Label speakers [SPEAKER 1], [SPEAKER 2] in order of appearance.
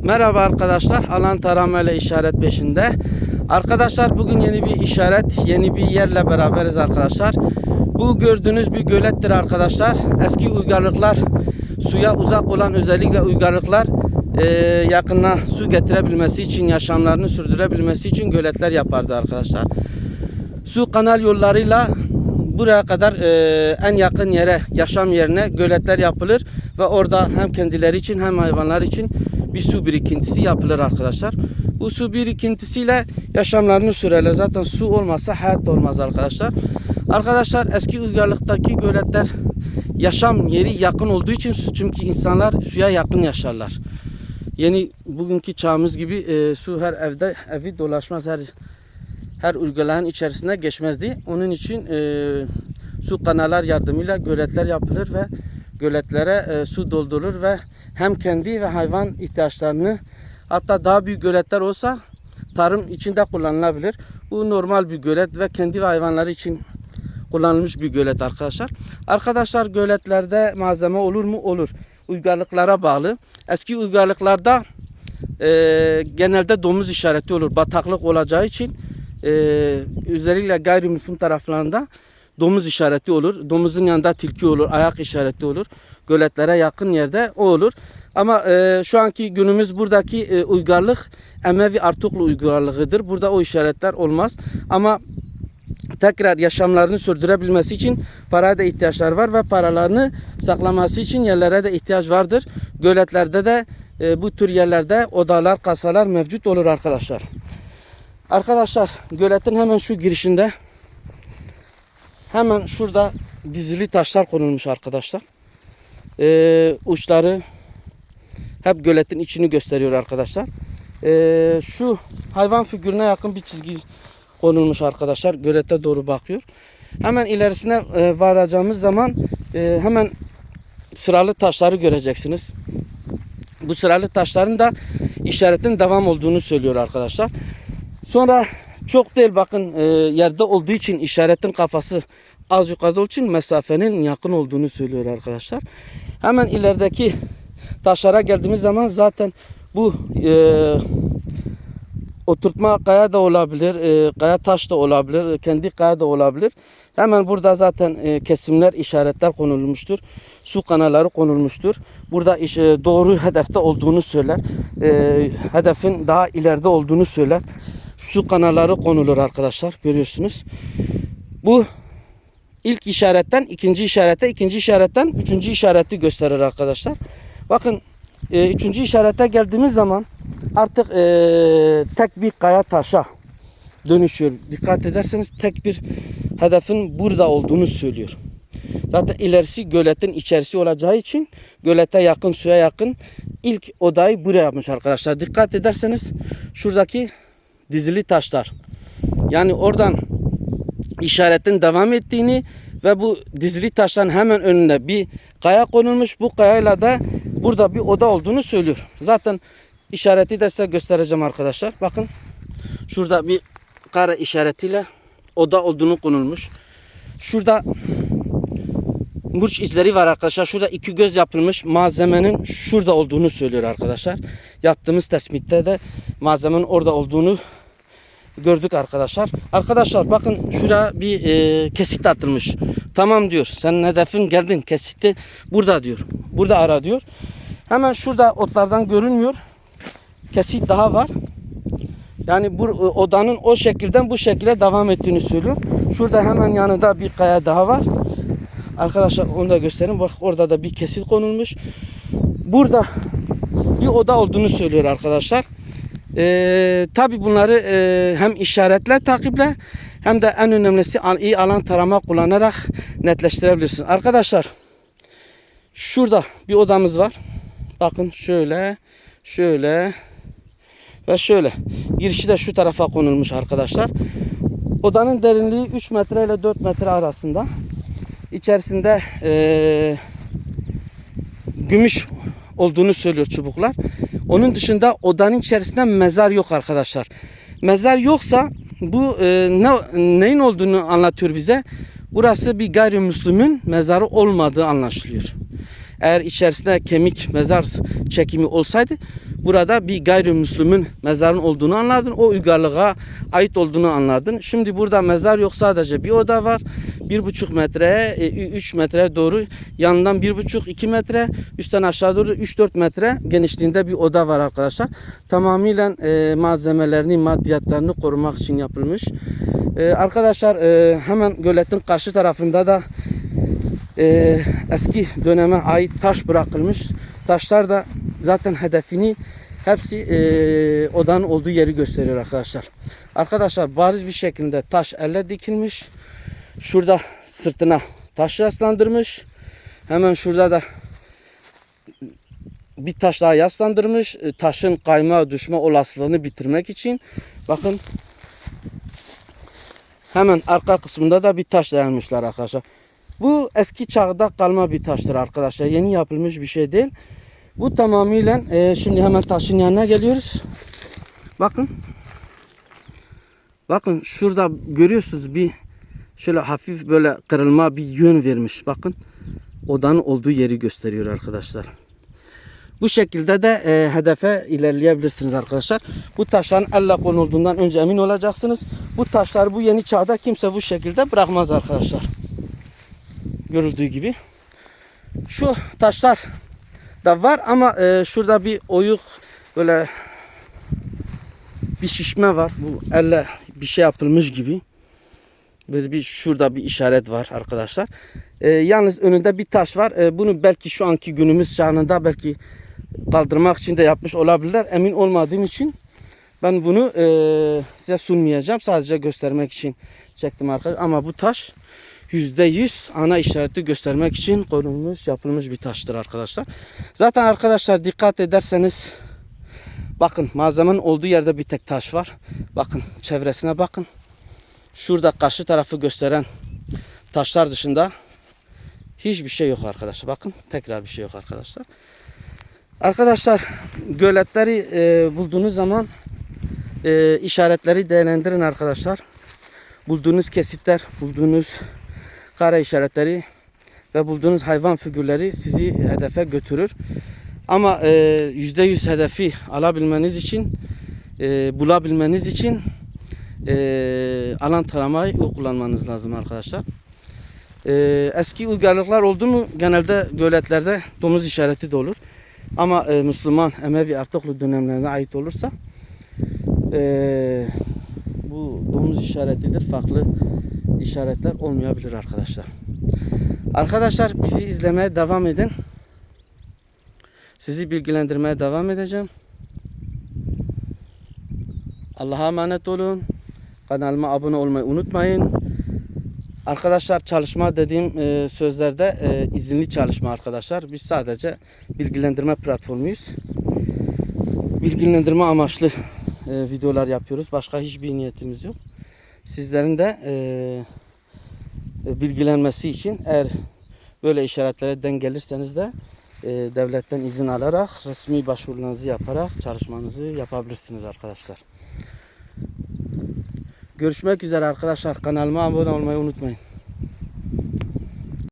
[SPEAKER 1] Merhaba arkadaşlar. Alan tarama ile işaret peşinde. Arkadaşlar bugün yeni bir işaret, yeni bir yerle beraberiz arkadaşlar. Bu gördüğünüz bir gölettir arkadaşlar. Eski uygarlıklar suya uzak olan özellikle uygarlıklar e, yakına su getirebilmesi için, yaşamlarını sürdürebilmesi için göletler yapardı arkadaşlar. Su kanal yollarıyla buraya kadar e, en yakın yere, yaşam yerine göletler yapılır ve orada hem kendileri için hem hayvanlar için bir su birikintisi yapılır arkadaşlar. Bu su birikintisiyle yaşamlarını sürerler. Zaten su olmazsa hayat olmaz arkadaşlar. Arkadaşlar eski uygarlıktaki göletler yaşam yeri yakın olduğu için çünkü insanlar suya yakın yaşarlar. Yeni bugünkü çağımız gibi e, su her evde evi dolaşmaz her her uyguların içerisine geçmezdi. Onun için e, su kanallar yardımıyla göletler yapılır ve göletlere e, su doldurulur ve hem kendi ve hayvan ihtiyaçlarını hatta daha büyük göletler olsa tarım içinde kullanılabilir. Bu normal bir gölet ve kendi ve hayvanları için kullanılmış bir gölet arkadaşlar. Arkadaşlar göletlerde malzeme olur mu? Olur. Uygarlıklara bağlı. Eski uygarlıklarda e, genelde domuz işareti olur. Bataklık olacağı için e, özellikle gayrimüslim taraflarında domuz işareti olur. Domuzun yanında tilki olur, ayak işareti olur. Göletlere yakın yerde o olur. Ama e, şu anki günümüz buradaki e, uygarlık Emevi Artuklu uygarlığıdır. Burada o işaretler olmaz. Ama tekrar yaşamlarını sürdürebilmesi için paraya da ihtiyaçlar var ve paralarını saklaması için yerlere de ihtiyaç vardır. Göletlerde de e, bu tür yerlerde odalar, kasalar mevcut olur arkadaşlar. Arkadaşlar göletin hemen şu girişinde hemen şurada dizili taşlar konulmuş arkadaşlar. Ee, uçları hep göletin içini gösteriyor arkadaşlar. Ee, şu hayvan figürüne yakın bir çizgi konulmuş arkadaşlar. Gölete doğru bakıyor. Hemen ilerisine e, varacağımız zaman e, hemen sıralı taşları göreceksiniz. Bu sıralı taşların da işaretin devam olduğunu söylüyor arkadaşlar. Sonra çok değil bakın e, yerde olduğu için işaretin kafası az yukarıda olduğu için mesafenin yakın olduğunu söylüyor arkadaşlar. Hemen ilerideki taşlara geldiğimiz zaman zaten bu e, oturtma kaya da olabilir, e, kaya taş da olabilir, kendi kaya da olabilir. Hemen burada zaten e, kesimler, işaretler konulmuştur. Su kanalları konulmuştur. Burada iş, e, doğru hedefte olduğunu söyler. E, hedefin daha ileride olduğunu söyler. Su kanalları konulur arkadaşlar. Görüyorsunuz. Bu ilk işaretten ikinci işarete, ikinci işaretten üçüncü işareti gösterir arkadaşlar. Bakın e, üçüncü işarete geldiğimiz zaman artık e, tek bir kaya taşa dönüşüyor. Dikkat ederseniz tek bir hedefin burada olduğunu söylüyor. Zaten ilerisi göletin içerisi olacağı için gölete yakın, suya yakın ilk odayı buraya yapmış arkadaşlar. Dikkat ederseniz şuradaki dizili taşlar. Yani oradan işaretin devam ettiğini ve bu dizili taşların hemen önünde bir kaya konulmuş. Bu kayayla da burada bir oda olduğunu söylüyor. Zaten işareti de size göstereceğim arkadaşlar. Bakın şurada bir kare işaretiyle oda olduğunu konulmuş. Şurada burç izleri var arkadaşlar. Şurada iki göz yapılmış. Malzemenin şurada olduğunu söylüyor arkadaşlar. Yaptığımız tespitte de malzemenin orada olduğunu gördük arkadaşlar. Arkadaşlar bakın şuraya bir e, kesit atılmış. Tamam diyor. Senin hedefin geldin. Kesiti burada diyor. Burada ara diyor. Hemen şurada otlardan görünmüyor. Kesit daha var. Yani bu e, odanın o şekilden bu şekilde devam ettiğini söylüyor. Şurada hemen yanında bir kaya daha var. Arkadaşlar onu da göstereyim. Bak orada da bir kesit konulmuş. Burada bir oda olduğunu söylüyor arkadaşlar. Ee, Tabi bunları e, hem işaretle takiple hem de en önemlisi iyi alan tarama kullanarak netleştirebilirsiniz. Arkadaşlar şurada bir odamız var. Bakın şöyle şöyle ve şöyle. Girişi de şu tarafa konulmuş arkadaşlar. Odanın derinliği 3 metre ile 4 metre arasında. İçerisinde eee, gümüş olduğunu söylüyor çubuklar. Onun dışında odanın içerisinde mezar yok arkadaşlar. Mezar yoksa bu e, ne, neyin olduğunu anlatıyor bize. Burası bir gayrimüslimin mezarı olmadığı anlaşılıyor. Eğer içerisinde kemik mezar çekimi olsaydı burada bir gayrimüslimin mezarın olduğunu anladın. O uygarlığa ait olduğunu anladın. Şimdi burada mezar yok sadece bir oda var. Bir buçuk metreye, e, üç metreye doğru yanından bir buçuk iki metre, üstten aşağı doğru üç dört metre genişliğinde bir oda var arkadaşlar. Tamamıyla e, malzemelerini, maddiyatlarını korumak için yapılmış. E, arkadaşlar hemen göletin karşı tarafında da e, eski döneme ait taş bırakılmış. Taşlar da zaten hedefini hepsi e, odanın olduğu yeri gösteriyor arkadaşlar. Arkadaşlar bariz bir şekilde taş elle dikilmiş. Şurada sırtına taş yaslandırmış. Hemen şurada da bir taş daha yaslandırmış. E, Taşın kayma düşme olasılığını bitirmek için. Bakın hemen arka kısmında da bir taş dayanmışlar arkadaşlar. Bu eski çağda kalma bir taştır arkadaşlar. Yeni yapılmış bir şey değil. Bu tamamıyla e, şimdi hemen taşın yanına geliyoruz. Bakın. Bakın şurada görüyorsunuz bir şöyle hafif böyle kırılma bir yön vermiş. Bakın odanın olduğu yeri gösteriyor arkadaşlar. Bu şekilde de e, hedefe ilerleyebilirsiniz arkadaşlar. Bu taşların elle konulduğundan önce emin olacaksınız. Bu taşlar bu yeni çağda kimse bu şekilde bırakmaz arkadaşlar görüldüğü gibi. Şu taşlar da var ama e, şurada bir oyuk böyle bir şişme var. Bu elle bir şey yapılmış gibi. Böyle bir şurada bir işaret var arkadaşlar. E, yalnız önünde bir taş var. E, bunu belki şu anki günümüz çağında belki kaldırmak için de yapmış olabilirler. Emin olmadığım için ben bunu e, size sunmayacağım. Sadece göstermek için çektim arkadaşlar. Ama bu taş %100 ana işareti göstermek için konulmuş, yapılmış bir taştır arkadaşlar. Zaten arkadaşlar dikkat ederseniz bakın malzemenin olduğu yerde bir tek taş var. Bakın çevresine bakın. Şurada karşı tarafı gösteren taşlar dışında hiçbir şey yok arkadaşlar. Bakın tekrar bir şey yok arkadaşlar. Arkadaşlar göletleri e, bulduğunuz zaman e, işaretleri değerlendirin arkadaşlar. Bulduğunuz kesitler, bulduğunuz kare işaretleri ve bulduğunuz hayvan figürleri sizi hedefe götürür. Ama e, %100 hedefi alabilmeniz için, e, bulabilmeniz için e, alan taramayı kullanmanız lazım arkadaşlar. E, eski uygarlıklar oldu mu genelde göletlerde domuz işareti de olur. Ama e, Müslüman Emevi Artuklu dönemlerine ait olursa e, bu domuz işaretidir. Farklı işaretler olmayabilir arkadaşlar. Arkadaşlar bizi izlemeye devam edin. Sizi bilgilendirmeye devam edeceğim. Allah'a emanet olun. Kanalıma abone olmayı unutmayın. Arkadaşlar çalışma dediğim e, sözlerde e, izinli çalışma arkadaşlar. Biz sadece bilgilendirme platformuyuz. Bilgilendirme amaçlı e, videolar yapıyoruz. Başka hiçbir niyetimiz yok. Sizlerin de e, e, bilgilenmesi için eğer böyle işaretlere denk gelirseniz de e, devletten izin alarak resmi başvurularınızı yaparak çalışmanızı yapabilirsiniz arkadaşlar. Görüşmek üzere arkadaşlar. Kanalıma abone olmayı unutmayın.